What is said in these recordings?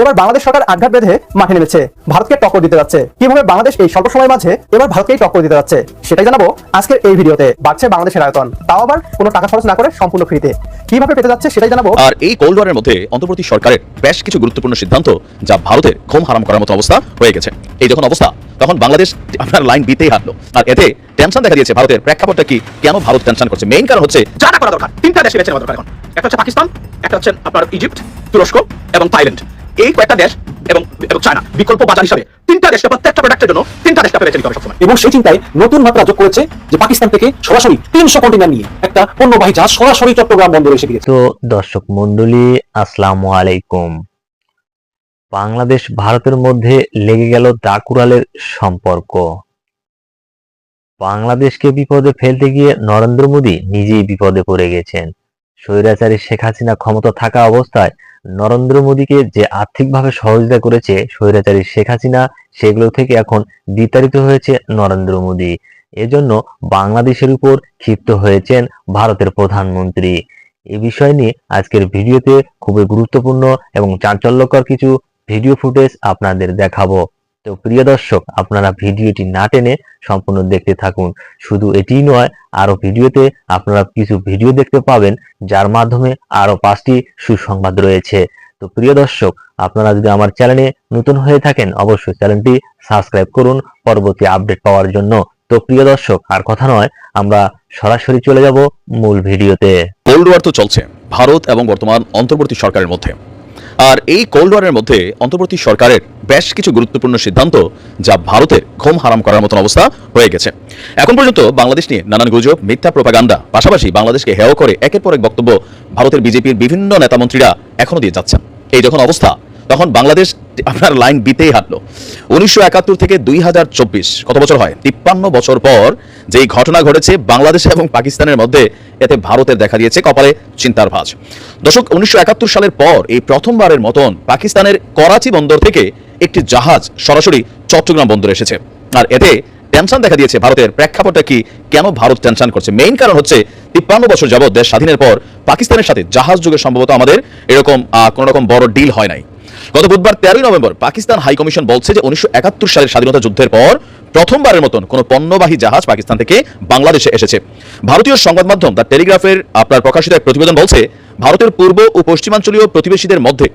এবার বাংলাদেশ সরকার আঘাত বেঁধে মাঠে নেমেছে। ভারতকে টক্কর দিতে যাচ্ছে। কীভাবে বাংলাদেশ এই স্বল্প সময়ের মাঝে এবার ভারতকেই টক্কর দিতে যাচ্ছে, সেটাই জানাব আজকের এই ভিডিওতে। বাড়ছে বাংলাদেশের আয়তন। তাও আবার কোনো টাকা খরচ না করে সম্পূর্ণ ফ্রিতে। কীভাবে পেতে যাচ্ছে সেটাই জানাব। আর এই কোল্ড ওয়ারের মধ্যে অন্তর্বর্তী সরকারের বেশ কিছু গুরুত্বপূর্ণ সিদ্ধান্ত যা ভারতের ঘুম হারাম করার মতো অবস্থা হয়ে গেছে। এই যখন অবস্থা, তখন বাংলাদেশ আপনার লাইন দিতেই হাঁটলো। আর এতে টেনশন দেখা দিয়েছে ভারতের প্রেক্ষাপটটা কি, কেন ভারত টেনশন করছে? মেইন কারণ হচ্ছে যা করা দরকার। তিনটা দেশে বেছে নেওয়া দরকার এখন। একটা হচ্ছে পাকিস্তান, একটা হচ্ছে আপনার ইজিপ্ট তুরস্ক এবং থাইল্যান্ড এই কয়েকটা দেশ এবং এবং চায়না বিকল্প বাজার হিসাবে তিনটা দেশকে প্রত্যেকটা প্রোডাক্টের জন্য তিনটা দেশকে বেছে নিতে হবে সবসময়। এবং সেই চিন্তায় নতুন মাত্রা যোগ করেছে যে পাকিস্তান থেকে সরাসরি তিনশো কন্টেনার নিয়ে একটা পণ্যবাহী জাহাজ সরাসরি চট্টগ্রাম বন্দরে এসে গিয়েছে তো দর্শক মন্ডলী আসসালামু আলাইকুম। বাংলাদেশ ভারতের মধ্যে লেগে গেল দাকুরালের সম্পর্ক। বাংলাদেশকে বিপদে ফেলতে গিয়ে নরেন্দ্র মোদী নিজেই বিপদে পড়ে গেছেন। স্বৈরাচারী শেখ হাসিনা ক্ষমতা থাকা অবস্থায় নরেন্দ্র মোদীকে যে আর্থিকভাবে সহযোগিতা করেছে স্বৈরাচারী শেখ হাসিনা, সেগুলো থেকে এখন বিতাড়িত হয়েছে নরেন্দ্র মোদী। এজন্য বাংলাদেশের উপর ক্ষিপ্ত হয়েছেন ভারতের প্রধানমন্ত্রী। এ বিষয় নিয়ে আজকের ভিডিওতে খুবই গুরুত্বপূর্ণ এবং চাঞ্চল্যকর কিছু ভিডিও ফুটেজ আপনাদের দেখাবো। তো প্রিয় দর্শক, আপনারা ভিডিওটি না টেনে সম্পূর্ণ দেখতে থাকুন। শুধু এটিই নয় আরও ভিডিওতে আপনারা কিছু ভিডিও দেখতে পাবেন, যার মাধ্যমে আরও পাঁচটি সুসংবাদ রয়েছে। তো প্রিয় দর্শক, আপনারা যদি আমার চ্যানেলে নতুন হয়ে থাকেন, অবশ্যই চ্যানেলটি সাবস্ক্রাইব করুন, পরবর্তী আপডেট পাওয়ার জন্য। তো প্রিয় দর্শক, আর কথা নয়, আমরা সরাসরি চলে যাব মূল ভিডিওতে। কোল্ড ওয়ার তো চলছে। ভারত এবং বর্তমান অন্তর্বর্তী সরকারের মধ্যে। আর এই কোল্ড ওয়ারের মধ্যে অন্তর্বর্তী সরকারের বেশ কিছু গুরুত্বপূর্ণ সিদ্ধান্ত যা ভারতের ঘুম হারাম করার মতন অবস্থা হয়ে গেছে। এখন পর্যন্ত বাংলাদেশ নিয়ে নানান গুজব, মিথ্যা প্রোপাগান্ডা, পাশাপাশি বাংলাদেশকে হেয় করে একের পর এক বক্তব্য ভারতের বিজেপির বিভিন্ন নেতামন্ত্রীরা এখনও দিয়ে যাচ্ছেন। এই যখন অবস্থা, তখন বাংলাদেশ আপনার লাইন বিতেই হাঁটলো। উনিশশো একাত্তর থেকে দুই হাজার চব্বিশ, কত বছর হয়? তিপ্পান্ন বছর পর যেই ঘটনা ঘটেছে বাংলাদেশ এবং পাকিস্তানের মধ্যে, এতে ভারতের দেখা দিয়েছে কপালে চিন্তার ভাঁজ। দশক উনিশশো একাত্তর সালের পর এই প্রথমবারের মতন পাকিস্তানের করাচি বন্দর থেকে একটি জাহাজ সরাসরি চট্টগ্রাম বন্দরে এসেছে। আর এতে টেনশন দেখা দিয়েছে ভারতের প্রেক্ষাপটটা কি কেন ভারত টেনশন করছে? মেইন কারণ হচ্ছে, তিপ্পান্ন বছর যাবৎ দেশ স্বাধীনের পর পাকিস্তানের সাথে জাহাজ যুগে সম্ভবত আমাদের এরকম কোনো রকম বড় ডিল হয় নাই। গত বুধবার তেরোই নভেম্বর পাকিস্তান হাই কমিশন বলছে যে উনিশশো একাত্তর সালের স্বাধীনতা যুদ্ধের পর প্রথমবারের মতন কোনো পণ্যবাহী জাহাজ পাকিস্তান থেকে বাংলাদেশে এসেছে। ভারতীয় সংবাদ মাধ্যম দ্য টেলিগ্রাফের আপনার প্রকাশিত এক প্রতিবেদন বলছে, ভারতের পূর্ব ও পশ্চিমাঞ্চলীয় প্রতিবেশীদের মধ্যে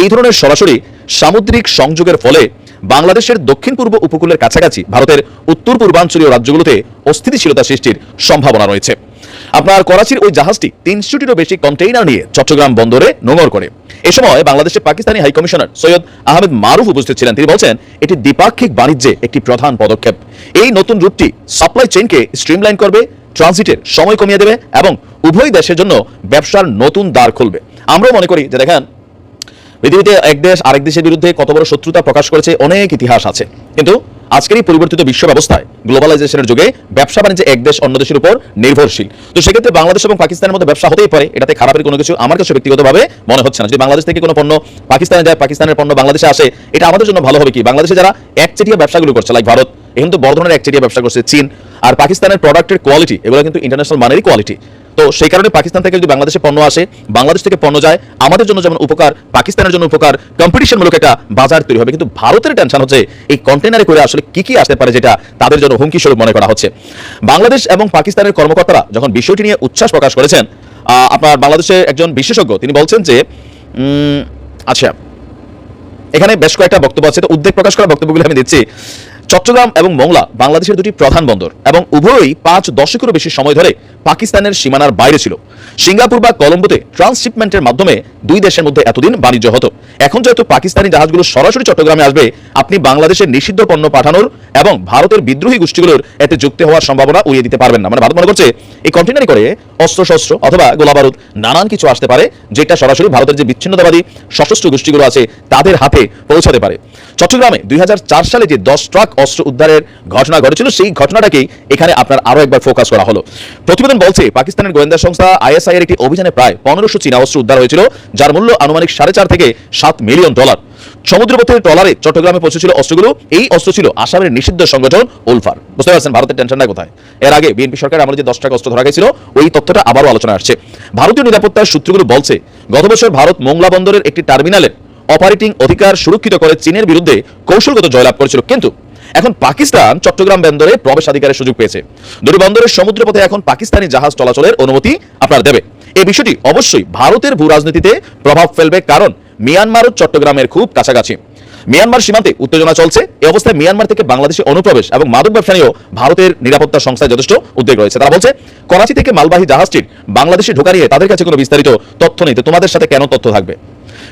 এই ধরনের সরাসরি সামুদ্রিক সংযোগের ফলে বাংলাদেশের দক্ষিণ পূর্ব উপকূলের কাছাকাছি ভারতের উত্তর পূর্বাঞ্চলীয় রাজ্যগুলোতে অস্থিতিশীলতা সৃষ্টির সম্ভাবনা রয়েছে। আপনার করাচির ওই জাহাজটি তিনশোটিরও বেশি কন্টেইনার নিয়ে চট্টগ্রাম বন্দরে নোঙর করে। এ সময় বাংলাদেশের পাকিস্তানি হাই কমিশনার সৈয়দ আহমেদ মারুফ উপস্থিত ছিলেন। তিনি বলছেন, এটি দ্বিপাক্ষিক বাণিজ্যে একটি প্রধান পদক্ষেপ। এই নতুন রুটটি সাপ্লাই চেইনকে স্ট্রিমলাইন করবে ট্রানজিটের সময় কমিয়ে দেবে এবং উভয় দেশের জন্য ব্যবসার নতুন দ্বার খুলবে। আমরাও মনে করি যে দেখেন, পৃথিবীতে এক দেশ আরেক দেশের বিরুদ্ধে কত বড় শত্রুতা প্রকাশ করেছে, অনেক ইতিহাস আছে। কিন্তু আজকের এই পরিবর্তিত বিশ্ব ব্যবস্থায় গ্লোবালাইজেশনের যুগে ব্যবসা বাণিজ্য এক দেশ অন্য দেশের উপর নির্ভরশীল। তো সেক্ষেত্রে বাংলাদেশ এবং পাকিস্তানের মধ্যে ব্যবসা হতেই পারে, এটাতে খারাপের কোনো কিছু আমার কাছে ব্যক্তিগতভাবে মনে হচ্ছে না। যদি বাংলাদেশ থেকে কোনো পণ্য পাকিস্তানে যায়, পাকিস্তানের পণ্য বাংলাদেশে আসে, এটা আমাদের জন্য ভালো হবে কি? বাংলাদেশে যারা একচেটিয়া ব্যবসাগুলো করছে লাইক ভারত এখন তো বড় ধরনের একচেটিয়া ব্যবসা করছে, চীন আর পাকিস্তানের প্রোডাক্টের কোয়ালিটি এগুলো কিন্তু ইন্টারন্যাশনাল মানেরই কোয়ালিটি তো সেই কারণে পাকিস্তান থেকে যদি বাংলাদেশে পণ্য আসে, বাংলাদেশ থেকে পণ্য যায়, আমাদের জন্য যেমন উপকার, পাকিস্তানের জন্য উপকার কম্পিটিশনমূলক একটা বাজার তৈরি হবে। কিন্তু ভারতের টেনশন হচ্ছে, এই কন্টেনারে করে আসলে কি কি আসতে পারে যেটা তাদের জন্য হুমকি স্বরূপ মনে করা হচ্ছে। বাংলাদেশ এবং পাকিস্তানের কর্মকর্তারা যখন বিষয়টি নিয়ে উচ্ছ্বাস প্রকাশ করেছেন আপনার বাংলাদেশের একজন বিশেষজ্ঞ, তিনি বলছেন যে আচ্ছা এখানে বেশ কয়েকটা বক্তব্য আছে, তো উদ্বেগ প্রকাশ করা বক্তব্যগুলো আমি দিচ্ছি। চট্টগ্রাম এবং মংলা বাংলাদেশের দুটি প্রধান বন্দর এবং উভয়ই পাঁচ দশকেরও বেশি সময় ধরে পাকিস্তানের সীমানার বাইরে ছিল। সিঙ্গাপুর বা কলম্বোতে ট্রান্সশিপমেন্টের মাধ্যমে দুই দেশের মধ্যে এতদিন বাণিজ্য হতো। এখন যেহেতু পাকিস্তানি জাহাজগুলো সরাসরি চট্টগ্রামে আসবে, আপনি বাংলাদেশের নিষিদ্ধ পণ্য পাঠানোর এবং ভারতের বিদ্রোহী গোষ্ঠীগুলোর এতে যুক্ত হওয়ার সম্ভাবনা উড়িয়ে দিতে পারবেন না। মানে ভারত মনে করছে, এই কন্টেনারে করে অস্ত্র, শস্ত্র অথবা গোলাবারুদ নানান কিছু আসতে পারে, যেটা সরাসরি ভারতের যে বিচ্ছিন্নতাবাদী সশস্ত্র গোষ্ঠীগুলো আছে, তাদের হাতে পৌঁছাতে পারে। চট্টগ্রামে দুই হাজার চার সালে যে দশ ট্রাক অস্ত্র উদ্ধারের ঘটনা ঘটেছিল, সেই ঘটনাটাকেই এখানে আপনার আরও একবার ফোকাস করা হলো। প্রতিবেদন বলছে, পাকিস্তানের গোয়েন্দা সংস্থা আইএসআই এর একটি অভিযানে প্রায় পনেরোশো চীনা অস্ত্র উদ্ধার হয়েছিল, যার মূল্য আনুমানিক সাড়ে চার থেকে সাত মিলিয়ন ডলার। সমুদ্রপথের ট্রলারে চট্টগ্রামে পৌঁছেছিল অস্ত্রগুলো, এই অস্ত্র ছিল আসামের নিষিদ্ধ সংগঠন উলফার। বুঝতে পারছেন, ভারতের টেনশনটা কোথায়? এর আগে বিএনপি সরকার আমাদের যে দশ টাকা অস্ত্র ধরা গেছিল, ওই তথ্যটা আবারও আলোচনা আসছে। ভারতীয় নিরাপত্তার সূত্রগুলো বলছে, গত বছর ভারত মোংলা বন্দরের একটি টার্মিনালে অপারেটিং অধিকার সুরক্ষিত করে চীনের বিরুদ্ধে কৌশলগত জয়লাভ করেছিল, কিন্তু এখন পাকিস্তান চট্টগ্রাম বন্দরে প্রবেশাধিকারের সুযোগ পেয়েছে। দুটি বন্দরের সমুদ্রপথে এখন পাকিস্তানি জাহাজ চলাচলের অনুমতি আপনার দেবে। এই বিষয়টি অবশ্যই ভারতের ভূ রাজনীতিতে প্রভাব ফেলবে কারণ মিয়ানমার ও চট্টগ্রামের খুব কাছাকাছি। মিয়ানমার সীমান্তে উত্তেজনা চলছে। এই অবস্থায় মিয়ানমার থেকে বাংলাদেশে অনুপ্রবেশ এবং মাদক ব্যবসা নিয়েও ভারতের নিরাপত্তা সংস্থায় যথেষ্ট উদ্বেগ রয়েছে। তারা বলছে, করাচি থেকে মালবাহী জাহাজটির বাংলাদেশে ঢোকা নিয়ে তাদের কাছে কোনো বিস্তারিত তথ্য নেই। তোমাদের সাথে কেন তথ্য থাকবে?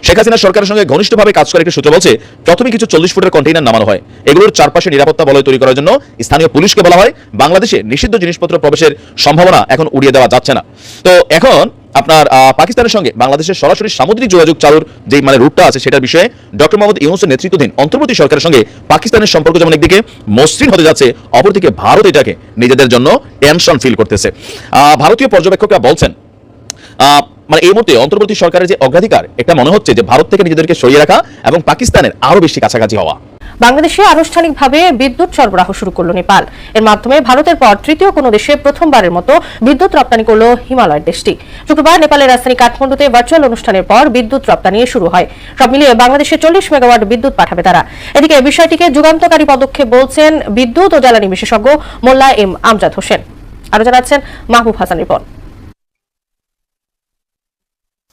শেখ হাসিনা সরকারের সঙ্গে ঘনিষ্ঠভাবে কাজ করে একটি সূত্র বলছে, প্রথমে কিছু চল্লিশ ফুটের কন্টেইনার নামানো হয়। এগুলোর চারপাশে নিরাপত্তা বলয় তৈরি করার জন্য স্থানীয় পুলিশকে বলা হয়, বাংলাদেশে নিষিদ্ধ জিনিসপত্র প্রবেশের সম্ভাবনা এখন উড়িয়ে দেওয়া যাচ্ছে না। তো এখন আপনার পাকিস্তানের সঙ্গে বাংলাদেশের সরাসরি সামুদ্রিক যোগাযোগ চালুর যে মানে রুটটা আছে সেটার বিষয়ে ডক্টর মোহাম্মদ ইউনুসের নেতৃত্বাধীন অন্তর্বর্তী সরকারের সঙ্গে পাকিস্তানের সম্পর্ক যেমন একদিকে, মসৃণ হতে যাচ্ছে, অপরদিকে ভারত এটাকে নিজেদের জন্য টেনশন ফিল করতেছে। ভারতীয় পর্যবেক্ষকরা বলছেন মানে এই মুহূর্তে অন্তর্বর্তী সরকারের যে অগ্রাধিকার, এটা মনে হচ্ছে যে ভারত থেকে নিজেদেরকে সরিয়ে রাখা এবং পাকিস্তানের আরও বেশি কাছাকাছি হওয়া। বাংলাদেশে আনুষ্ঠানিকভাবে বিদ্যুৎ সরবরাহ শুরু করল নেপাল। এর মাধ্যমে ভারতের পর তৃতীয় কোনো দেশে প্রথমবারের মতো বিদ্যুৎ রপ্তানি করল হিমালয়ের দেশটি। শুক্রবার নেপালের রাজধানী কাঠমান্ডুতে ভার্চুয়াল অনুষ্ঠানের পর বিদ্যুৎ রপ্তানি শুরু হয়। সব মিলিয়ে বাংলাদেশে চল্লিশ মেগাওয়াট বিদ্যুৎ পাঠাবে তারা। এদিকে বিষয়টিকে যুগান্তকারী পদক্ষেপ বলছেন বিদ্যুৎ ও জ্বালানি বিশেষজ্ঞ মোল্লা এম আমজাদ হোসেন। আরও জানাচ্ছেন মাহবুব হাসান রিপন।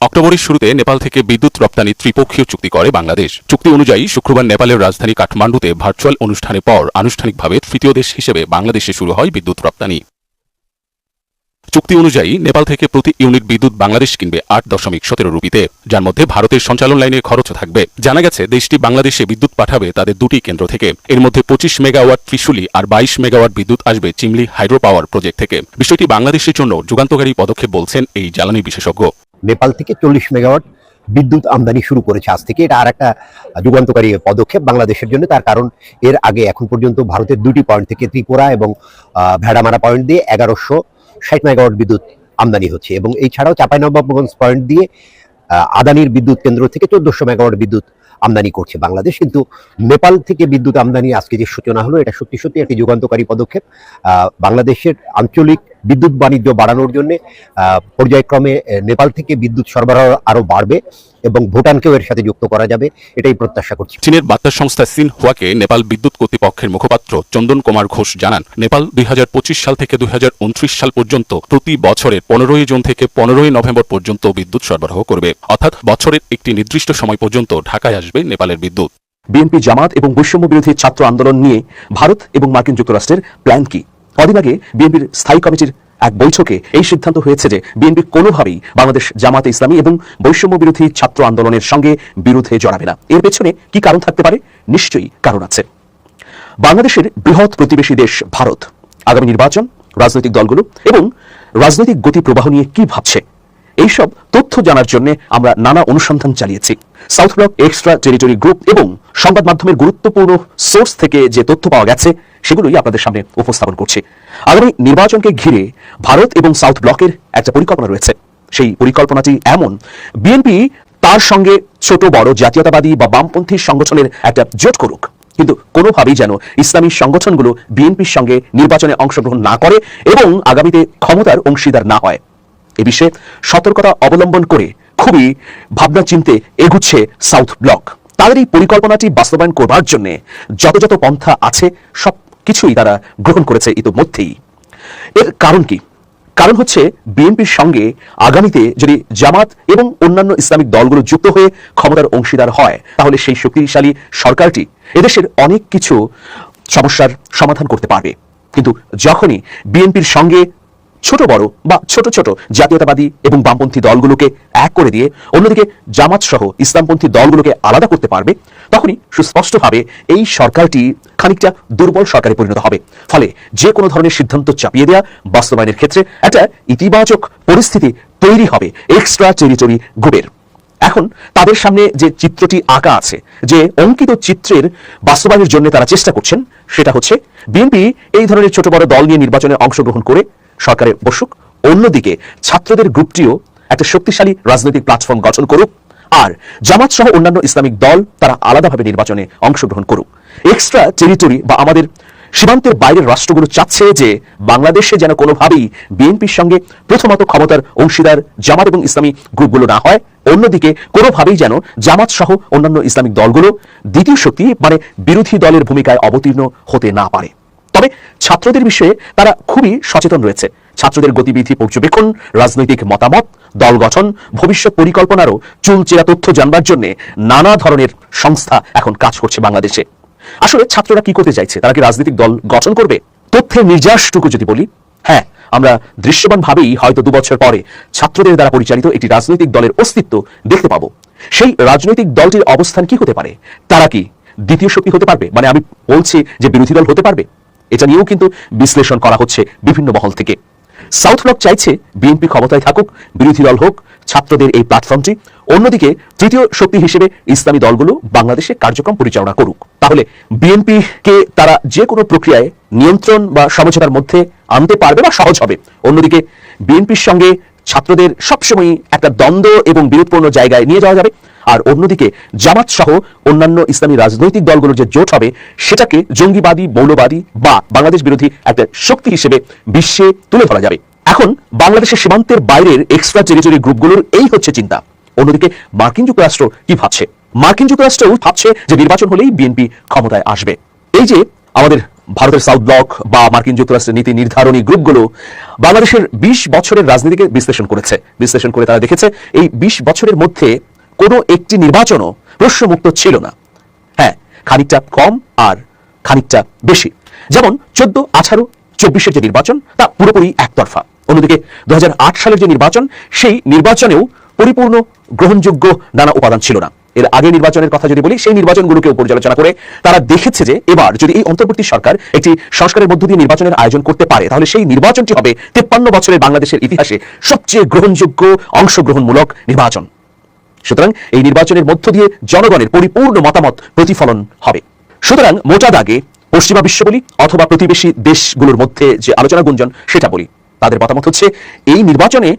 অক্টোবরের শুরুতে নেপাল থেকে বিদ্যুৎ রপ্তানি ত্রিপক্ষীয় চুক্তি করে বাংলাদেশ। চুক্তি অনুযায়ী শুক্রবার নেপালের রাজধানী কাঠমান্ডুতে ভার্চুয়াল অনুষ্ঠানের পর আনুষ্ঠানিকভাবে তৃতীয় দেশ হিসেবে বাংলাদেশে শুরু হয় বিদ্যুৎ রপ্তানি। চুক্তি অনুযায়ী নেপাল থেকে প্রতি ইউনিট বিদ্যুৎ বাংলাদেশ কিনবে আট দশমিক সতেরো রুপিতে। যার মধ্যে ভারতের সঞ্চালন লাইনের খরচও থাকবে। জানা গেছে, দেশটি বাংলাদেশে বিদ্যুৎ পাঠাবে তাদের দুটি কেন্দ্র থেকে। এর মধ্যে পঁচিশ মেগাওয়াট ত্রিশুলি আর বাইশ মেগাওয়াট বিদ্যুৎ আসবে চিমলি হাইড্রো পাওয়ার প্রজেক্ট থেকে। বিষয়টি বাংলাদেশের জন্য যুগান্তকারী পদক্ষেপ বলছেন এই জ্বালানি বিশেষজ্ঞ। নেপাল থেকে চল্লিশ মেগাওয়াট বিদ্যুৎ আমদানি শুরু করেছে আজ থেকে। এটা আর একটা যুগান্তকারী পদক্ষেপ বাংলাদেশের জন্য। তার কারণ, এর আগে এখন পর্যন্ত ভারতের দুটি পয়েন্ট থেকে ত্রিপুরা এবং ভেড়ামারা পয়েন্ট দিয়ে এগারোশো ষাট মেগাওয়াট বিদ্যুৎ আমদানি হচ্ছে। এবং এই ছাড়াও চাঁপাইনবাবগঞ্জ পয়েন্ট দিয়ে আদানির বিদ্যুৎ কেন্দ্র থেকে চোদ্দশো মেগাওয়াট বিদ্যুৎ আমদানি করছে বাংলাদেশ। কিন্তু নেপাল থেকে বিদ্যুৎ আমদানি আজকে যে সূচনা হলো, এটা সত্যি সত্যি একটি যুগান্তকারী পদক্ষেপ। বাংলাদেশের আঞ্চলিক বিদ্যুৎ বাণিজ্য বাড়ানোর জন্য পর্যায়ক্রমে নেপাল থেকে বিদ্যুৎ সরবরাহ আরও বাড়বে এবং ভুটানকেও এর সাথে যুক্ত করা যাবে, এটাই প্রত্যাশা করছি। চীনের বার্তা সংস্থা সিনহুয়াকে নেপাল বিদ্যুৎ কর্তৃপক্ষের মুখপাত্র চন্দন কুমার ঘোষ জানান, নেপাল দুই হাজার পঁচিশ সাল থেকে দুই হাজার উনত্রিশ সাল পর্যন্ত প্রতি বছরের পনেরোই জুন থেকে পনেরোই নভেম্বর পর্যন্ত বিদ্যুৎ সরবরাহ করবে। অর্থাৎ বছরের একটি নির্দিষ্ট সময় পর্যন্ত ঢাকায় আসবে। নেপালের বিদ্যুৎ। বিএনপি জামাত এবং বৈষম্য বিরোধী ছাত্র আন্দোলন নিয়ে ভারত এবং মার্কিন যুক্তরাষ্ট্রের প্ল্যান কি? কদিন আগে বিএনপির স্থায়ী কমিটির এক বৈঠকে এই সিদ্ধান্ত হয়েছে যে বিএনপি কোনোভাবেই বাংলাদেশ জামাতে ইসলামী এবং বৈষম্য বিরোধী ছাত্র আন্দোলনের সঙ্গে বিরোধে জড়াবে না। এর পেছনে কি কারণ থাকতে পারে? নিশ্চয়ই কারণ আছে। বাংলাদেশের বৃহৎ প্রতিবেশী দেশ ভারত। আগামী নির্বাচন, রাজনৈতিক দলগুলো এবং রাজনৈতিক গতি প্রবাহ নিয়ে কি ভাবছে? এইসব তথ্য জানার জন্য আমরা নানা অনুসন্ধান চালিয়েছি। South Block extra territory group এবং সংবাদ মাধ্যমের গুরুত্বপূর্ণ সোর্স থেকে যে তথ্য পাওয়া গেছে, সেগুলোই আপনাদের সামনে উপস্থাপন করছি। আগামী নির্বাচনকে ঘিরে ভারত এবং সাউথ ব্লকের একটা পরিকল্পনা রয়েছে। সেই পরিকল্পনাটি এমন বিএনপি তার সঙ্গে ছোট, বড়, জাতীয়তাবাদী বা বামপন্থী সংগঠনের একটা জোট করুক। কিন্তু কোনোভাবেই যেন ইসলামী সংগঠনগুলো বিএনপির সঙ্গে নির্বাচনে অংশগ্রহণ না করে এবং আগামীতে ক্ষমতার অংশীদার না হয়। এ বিষয়ে সতর্কতা অবলম্বন করে খুবই ভাবনা চিনতে এগুচ্ছে সাউথ ব্লক। তাদের এই পরিকল্পনাটি বাস্তবায়ন করবার জন্য যত যত পন্থা আছে, সব কিছুই তারা গ্রহণ করেছে ইতোমধ্যেই। এর কারণ কি? কারণ হচ্ছে বিএনপির সঙ্গে আগামীতে যদি জামাত এবং অন্যান্য ইসলামিক দলগুলো যুক্ত হয়ে ক্ষমতার অংশীদার হয়, তাহলে সেই শক্তিশালী সরকারটি এদেশের অনেক কিছু সমস্যার সমাধান করতে পারবে। কিন্তু যখনই বিএনপির সঙ্গে ছোট বড় বা ছোট ছোট জাতীয়তাবাদী এবং বামপন্থী দলগুলোকে এক করে দিয়ে অন্যদিকে জামাত সহ ইসলামপন্থী দলগুলোকে আলাদা করতে পারবে, তখনই সুস্পষ্টভাবে এই সরকারটি খানিকটা দুর্বল সরকারে পরিণত হবে। ফলে যে কোনো ধরনের সিদ্ধান্ত চাপিয়ে দেওয়া বাস্তবায়নের ক্ষেত্রে একটা ইতিবাচক পরিস্থিতি তৈরি হবে এক্সট্রা টেরিটরি গ্রুপের এখন তাদের সামনে যে চিত্রটি আঁকা আছে, যে অঙ্কিত চিত্রের বাস্তবায়নের জন্য তারা চেষ্টা করছেন, সেটা হচ্ছে, বিএনপি এই ধরনের ছোট বড় দল নিয়ে নির্বাচনে অংশগ্রহণ করে সরকারে বসুক। অন্যদিকে ছাত্রদের গ্রুপটিও একটা শক্তিশালী রাজনৈতিক প্ল্যাটফর্ম গঠন করুক। আর জামাত সহ অন্যান্য ইসলামিক দল তারা আলাদাভাবে নির্বাচনে অংশগ্রহণ করুক। এক্সট্রা টেরিটরি বা আমাদের সীমান্তের বাইরের রাষ্ট্রগুলো চাচ্ছে যে বাংলাদেশে যেন কোনোভাবেই বিএনপির সঙ্গে প্রথমত ক্ষমতার অংশীদার জামাত এবং ইসলামী গ্রুপগুলো না হয়। অন্যদিকে কোনোভাবেই যেন জামাত সহ অন্যান্য ইসলামিক দলগুলো দ্বিতীয় শক্তি মানে বিরোধী দলের ভূমিকায় অবতীর্ণ হতে না পারে। তবে ছাত্রদের বিষয়ে তারা খুবই সচেতন রয়েছে। ছাত্রদের গতিবিধি, পর্যবেক্ষণ, রাজনৈতিক মতামত, দল গঠন, ভবিষ্যৎ পরিকল্পনারও চুলচেরা তথ্য জানবার জন্য নানা ধরনের সংস্থা এখন কাজ করছে বাংলাদেশে। আসলে ছাত্ররা কি করতে চাইছে? তারা কি রাজনৈতিক দল গঠন করবে? তথ্যের নির্যাসটুকু যদি বলি হ্যাঁ আমরা দৃশ্যমান ভাবেই হয়তো দু বছর পরে ছাত্রদের দ্বারা পরিচালিত একটি রাজনৈতিক দলের অস্তিত্ব দেখতে পাবো। সেই রাজনৈতিক দলটির অবস্থান কি হতে পারে? তারা কি দ্বিতীয় শক্তি হতে পারবে? মানে আমি বলছি যে বিরোধী দল হতে পারবে? এটা নিয়েও কিন্তু বিশ্লেষণ করা হচ্ছে বিভিন্ন মহল থেকে। সাউথ ব্লক চাইছে বিএনপি ক্ষমতায় থাকুক, বিরোধী দল হোক, ছাত্রদের এই প্ল্যাটফর্মটি অন্যদিকে তৃতীয় শক্তি হিসেবে ইসলামী দলগুলো বাংলাদেশে কার্যক্রম পরিচালনা করুক। তাহলে বিএনপি কে তারা যে কোনো প্রক্রিয়ায় নিয়ন্ত্রণ বা সমঝোতার মধ্যে আনতে পারবে বা সহজ হবে। অন্যদিকে বিএনপির সঙ্গে ছাত্রদের সবসময় একটা দ্বন্দ্ব এবং বিরোধপূর্ণ জায়গায় নিয়ে যাওয়া যাবে। আর অন্যদিকে জামাত সহ অন্যান্য ইসলামী রাজনৈতিক দলগুলোর যে জোট হবে, সেটাকে জঙ্গিবাদী, মৌলবাদী বা বাংলাদেশ বিরোধী একটা শক্তি হিসেবে বিশ্বে তুলে ধরা যাবে। এখন বাংলাদেশের সীমান্তের বাইরের এক্সট্রা টেরিটরি গ্রুপগুলোর এই হচ্ছে চিন্তা। অন্যদিকে মার্কিন যুক্তরাষ্ট্র কি ভাবছে? মার্কিন যুক্তরাষ্ট্রও ভাবছে যে নির্বাচন হলেই বিএনপি ক্ষমতায় আসবে। এই যে আমাদের ভারতের সাউথ ব্লক বা মার্কিন যুক্তরাষ্ট্রের নীতি নির্ধারণী গ্রুপগুলো বাংলাদেশের বিশ বছরের রাজনীতিকে বিশ্লেষণ করেছে। বিশ্লেষণ করে তারা দেখেছে, এই বিশ বছরের মধ্যে কোনো একটি নির্বাচনও প্রশ্নমুক্ত ছিল না। হ্যাঁ খানিকটা কম আর খানিকটা বেশি। যেমন চোদ্দ আঠারো চব্বিশের যে নির্বাচন, তা পুরোপুরি একতরফা। অন্যদিকে দু হাজার আট সালের যে নির্বাচন, সেই নির্বাচনেও পরিপূর্ণ গ্রহণযোগ্য নানা উপাদান ছিল না। এর আগে নির্বাচনের কথা যদি বলি, সেই নির্বাচনগুলোকেও পর্যালোচনা করে তারা দেখেছে যে এবার যদি এই অন্তর্বর্তী সরকার একটি সংস্কারের মধ্য দিয়ে নির্বাচনের আয়োজন করতে পারে, তাহলে সেই নির্বাচনটি হবে তেপ্পান্ন বছরের বাংলাদেশের ইতিহাসে সবচেয়ে গ্রহণযোগ্য, অংশগ্রহণমূলক নির্বাচন। সুতরাং এই নির্বাচনের মধ্য দিয়ে জনগণের পরিপূর্ণ মতামত প্রতিফলন হবে। সুতরাং মোটা দাগে পশ্চিমা বিশ্ব বলি অথবা প্রতিবেশী দেশগুলোর মধ্যে যে আলোচনা গুঞ্জন, সেটা বলি। তাদের মতামত হচ্ছে, এই নির্বাচনে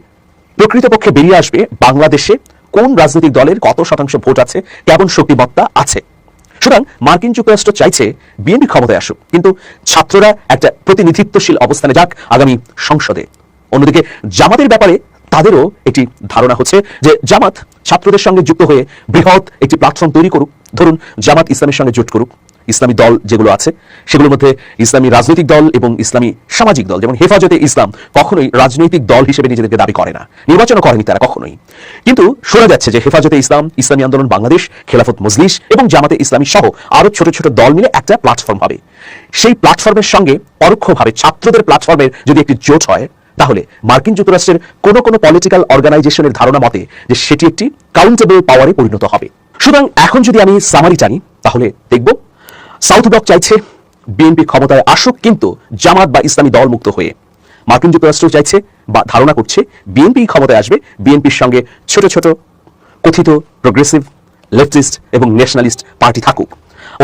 প্রকৃতপক্ষে বেরিয়ে আসবে বাংলাদেশে কোন রাজনৈতিক দলের কত শতাংশ ভোট আছে, কেমন শক্তিমত্তা আছে? সুতরাং মার্কিন যুক্তরাষ্ট্র চাইছে বিএনপি ক্ষমতায় আসুক, কিন্তু ছাত্ররা একটা প্রতিনিধিত্বশীল অবস্থানে যাক আগামী সংসদে। অন্যদিকে জামাতের ব্যাপারে তাদেরও একটি ধারণা হচ্ছে যে জামাত ছাত্রদের সঙ্গে যুক্ত হয়ে বৃহৎ একটি প্ল্যাটফর্ম তৈরি করুক। ধরুন, জামাত ইসলামের সঙ্গে জোট করুক। ইসলামী দল যেগুলো আছে, সেগুলোর মধ্যে ইসলামী রাজনৈতিক দল এবং ইসলামী সামাজিক দল, যেমন হেফাজতে ইসলাম কখনোই রাজনৈতিক দল হিসেবে নিজেদেরকে দাবি করে না। নির্বাচনও করেনি তারা কখনোই। কিন্তু শোনা যাচ্ছে যে হেফাজতে ইসলাম, ইসলামী আন্দোলন বাংলাদেশ, খেলাফত মজলিস এবং জামাতে ইসলামী সহ আরও ছোট ছোট দল মিলে একটা প্ল্যাটফর্ম হবে। সেই প্ল্যাটফর্মের সঙ্গে পরোক্ষভাবে ছাত্রদের প্ল্যাটফর্মের যদি একটি জোট হয়, তাহলে মার্কিন যুক্তরাষ্ট্রের কোনো কোনো পলিটিক্যাল অর্গানাইজেশনের ধারণা মতে যে সেটি একটি কাউন্টেবল পাওয়ারে পরিণত হবে। সুতরাং এখন যদি আমি সামারি টানি, তাহলে দেখব সাউথ ব্লক চাইছে বিএনপি ক্ষমতায় আসুক কিন্তু জামাত বা ইসলামী দল মুক্ত হয়ে। মার্কিন যুক্তরাষ্ট্র চাইছে বা ধারণা করছে বিএনপি ক্ষমতায় আসবে বিএনপির সঙ্গে ছোট ছোট, কথিত প্রোগ্রেসিভ লেফটিস্ট এবং ন্যাশনালিস্ট পার্টি থাকুক।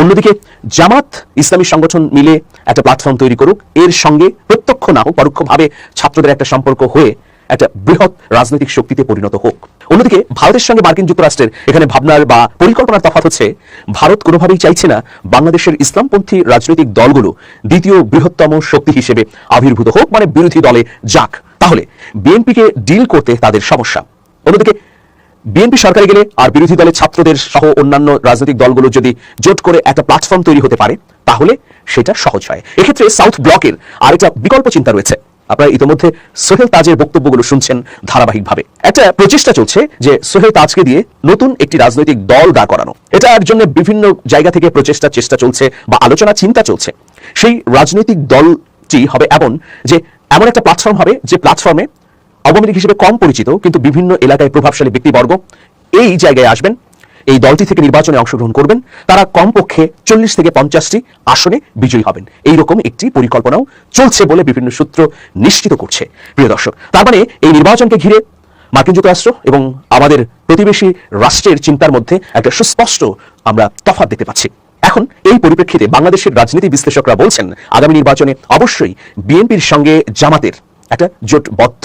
অন্যদিকে জামাত ইসলামী সংগঠন মিলে একটা প্ল্যাটফর্ম তৈরি করুক। এর সঙ্গে প্রত্যক্ষ না হোক পরোক্ষভাবে ছাত্রদের একটা সম্পর্ক হয়ে একটা বৃহৎ রাজনৈতিক শক্তিতে পরিণত হোক। অন্যদিকে ভারতের সঙ্গে মার্কিন যুক্তরাষ্ট্রের এখানে ভাবনার বা পরিকল্পনার তফাত হচ্ছে, ভারত কোনোভাবেই চাইছে না বাংলাদেশের ইসলামপন্থী রাজনৈতিক দলগুলো দ্বিতীয় বৃহত্তম শক্তি হিসেবে আবির্ভূত হোক মানে বিরোধী দলে যাক। তাহলে বিএনপিকে ডিল করতে তাদের সমস্যা। অন্যদিকে বিএনপি সরকারে গেলে আর বিরোধী দলের ছাত্রদের সহ অন্যান্য রাজনৈতিক দলগুলো যদি জোট করে একটা প্ল্যাটফর্ম তৈরি হতে পারে, তাহলে সেটা সহজ হয়। এক্ষেত্রে সাউথ ব্লকের আরেকটা বিকল্প চিন্তা রয়েছে। আপনারা ইতিমধ্যে সোহেল তাজের বক্তব্যগুলো শুনছেন ধারাবাহিকভাবে। একটা প্রচেষ্টা চলছে যে সোহেল তাজকে দিয়ে নতুন একটি রাজনৈতিক দল দাঁড় করানো। এটার জন্য বিভিন্ন জায়গা থেকে প্রচেষ্টা চেষ্টা চলছে বা আলোচনা চিন্তা চলছে। সেই রাজনৈতিক দলটি হবে এমন যে, এমন একটা প্ল্যাটফর্ম হবে যে প্ল্যাটফর্মে আওয়ামী লীগ হিসেবে কম পরিচিত, কিন্তু বিভিন্ন এলাকায় প্রভাবশালী ব্যক্তিবর্গ এই জায়গায় আসবেন। এই দলটি থেকে নির্বাচনে অংশগ্রহণ করবেন। তারা কমপক্ষে চল্লিশ থেকে পঞ্চাশটি আসনে বিজয়ী হবেন। এইরকম একটি পরিকল্পনাও চলছে বলে বিভিন্ন সূত্র নিশ্চিত করছে। প্রিয় দর্শক, তার মানে এই নির্বাচনকে ঘিরে মার্কিন যুক্তরাষ্ট্র এবং আমাদের প্রতিবেশী রাষ্ট্রের চিন্তার মধ্যে একটা সুস্পষ্ট আমরা তফাৎ দেখতে পাচ্ছি। এখন এই পরিপ্রেক্ষিতে বাংলাদেশের রাজনীতি বিশ্লেষকরা বলছেন, আগামী নির্বাচনে অবশ্যই বিএনপির সঙ্গে জামাতের একটা জোটবদ্ধ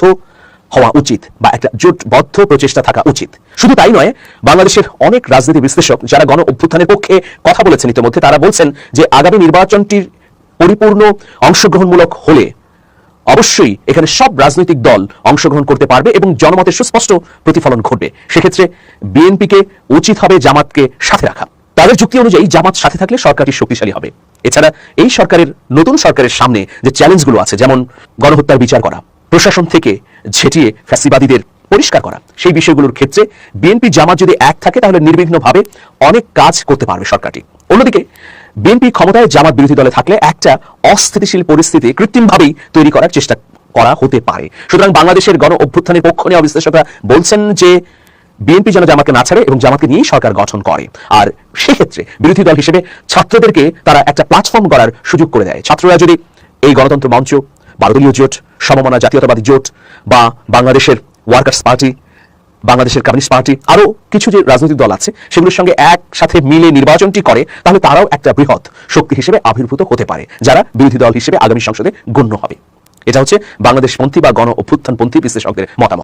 হওয়া উচিত বা একটা জোটবদ্ধ প্রচেষ্টা থাকা উচিত। শুধু তাই নয়, বাংলাদেশের অনেক রাজনীতি বিশ্লেষক যারা গণ অভ্যুত্থানের পক্ষে কথা বলেছেন ইতিমধ্যে, তারা বলছেন যে আগামী নির্বাচনটির পরিপূর্ণ অংশগ্রহণমূলক হলে অবশ্যই এখানে সব রাজনৈতিক দল অংশগ্রহণ করতে পারবে এবং জনমতের সুস্পষ্ট প্রতিফলন ঘটবে। সেক্ষেত্রে বিএনপিকে উচিত হবে জামাতকে সাথে রাখা। তাদের যুক্তি অনুযায়ী জামাত সাথে থাকলে সরকারটি শক্তিশালী হবে। এছাড়া এই সরকারের, নতুন সরকারের সামনে যে চ্যালেঞ্জগুলো আছে, যেমন গণহত্যার বিচার করা প্রশাসন থেকে ঝেঁটিয়ে ফ্যাসিবাদীদের পরিষ্কার করা। সেই বিষয়গুলোর ক্ষেত্রে বিএনপি জামাত যদি এক থাকে, তাহলে নির্বিঘ্নভাবে অনেক কাজ করতে পারবে সরকারটি। অন্যদিকে, বিএনপি ক্ষমতায় জামাত বিরোধী দলে থাকলে একটা অস্থিতিশীল পরিস্থিতি কৃত্রিমভাবেই তৈরি করার চেষ্টা করা হতে পারে। সুতরাং বাংলাদেশের গণ অভ্যুত্থানের পক্ষ নেওয়া বিশ্লেষকরা বলছেন যে, বিএনপি যেন জামাতকে না ছাড়ে এবং জামাতকে নিয়েই সরকার গঠন করে। আর সেক্ষেত্রে বিরোধী দল হিসেবে ছাত্রদেরকে তারা একটা প্ল্যাটফর্ম করার সুযোগ করে দেয়। ছাত্ররা যদি এই গণতন্ত্র মঞ্চ বারদলীয় জোট, সমমনা জাতীয়তাবাদী জোট বা বাংলাদেশের ওয়ার্কার্স পার্টি, বাংলাদেশের কমিউনিস্ট পার্টি, আরও কিছু যে রাজনৈতিক দল আছে, সেগুলোর সঙ্গে একসাথে মিলে নির্বাচনটি করে, তাহলে তারাও একটা বৃহৎ শক্তি হিসেবে আবির্ভূত হতে পারে, যারা বিরোধী দল হিসেবে আগামী সংসদে গণ্য হবে। এটা হচ্ছে বাংলাদেশ পন্থী বা গণ অভ্যুত্থানপন্থী বিশ্লেষকদের মতামত।